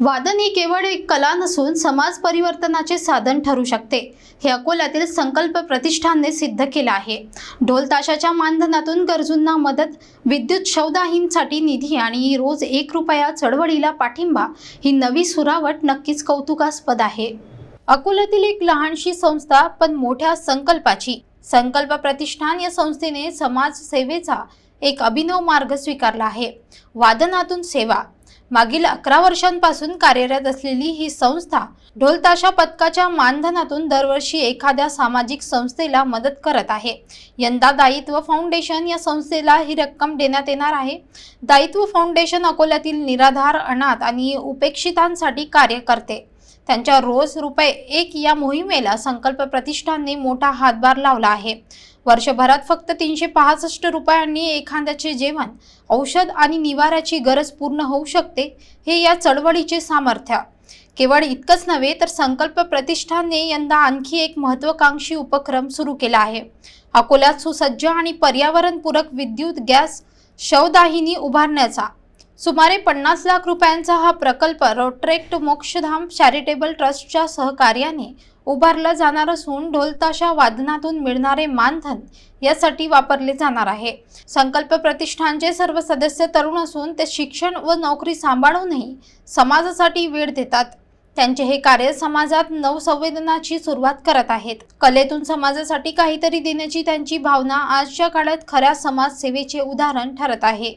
वादन ही केवळ एक कला नसून समाज परिवर्तनाचे साधन ठरू शकते. हे अकोल्यातील संकल्प प्रतिष्ठानने सिद्ध केलं आहे. ढोल ताशाच्या मानधनातून गरजूंना मदत विद्युत शौदाहींसाठी निधी आणि रोज एक रुपया चळवळीला पाठिंबा ही नवी सुरावट नक्कीच कौतुकास्पद आहे. अकोल्यातील एक लहानशी संस्था पण मोठ्या संकल्पाची. संकल्प प्रतिष्ठान या संस्थेने समाजसेवेचा एक अभिनव मार्ग स्वीकारला आहे. वादनातून सेवा मागील अकरा वर्षांपासून कार्यरत असलेली ही संस्था ढोलताशा पथकाच्या मानधनातून दरवर्षी एखाद्या सामाजिक संस्थेला मदत करत आहे. यंदा दायित्व फाउंडेशन या संस्थेला ही रक्कम देण्यात येणार आहे. दायित्व फाउंडेशन अकोल्यातील निराधार अनाथ आणि उपेक्षितांसाठी कार्य करते. त्यांच्या रोज रुपये एक या मोहिमेला संकल्प प्रतिष्ठानने मोठा हातभार लावला आहे. वर्षभरात फक्त तीनशे पासष्ट रुपयांनी एखाद्याचे जेवण औषध आणि निवाऱ्याची गरज पूर्ण होऊ शकते हे या चळवळीचे सामर्थ्य. केवळ इतकंच नव्हे तर संकल्प प्रतिष्ठानने यंदा आणखी एक महत्त्वाकांक्षी उपक्रम सुरू केला आहे. अकोल्यात सुसज्ज आणि पर्यावरणपूरक विद्युत गॅस शवदाहिनी उभारण्याचा सुमारे पन्नास लाख रुपयांचा हा प्रकल्प रोट्रेक्ट मोक्षधाम चॅरिटेबल ट्रस्टच्या सहकार्याने उभारला जाणार असून ढोलताशा वादनातून मिळणारे मानधन यासाठी वापरले जाणार आहे. संकल्प प्रतिष्ठानचे सर्व सदस्य तरुण असून ते शिक्षण व नोकरी सांभाळूनही समाजासाठी वेळ देतात. त्यांचे हे कार्य समाजात नवसंवेदनाची सुरुवात करत आहेत. कलेतून समाजासाठी काहीतरी देण्याची त्यांची भावना आजच्या काळात खऱ्या समाजसेवेचे उदाहरण ठरत आहे.